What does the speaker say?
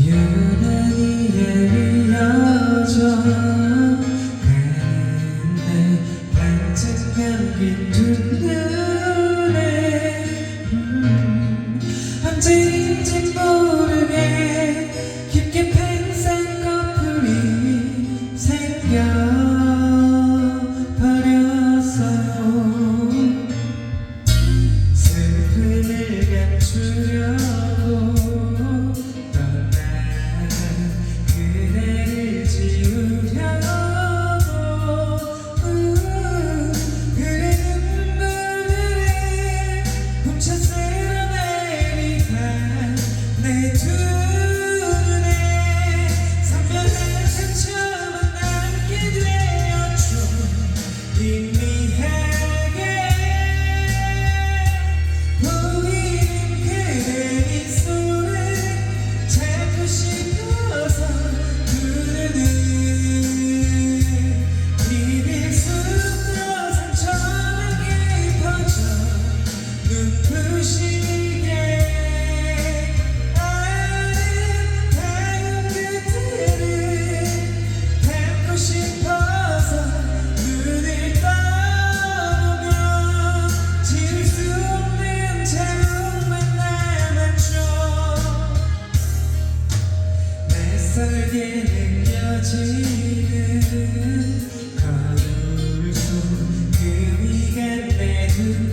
유난히 예리하죠. 가는 날 반짝 감긴 그 두 낯설게 느껴지는 걸음 속 그 위가 내 눈.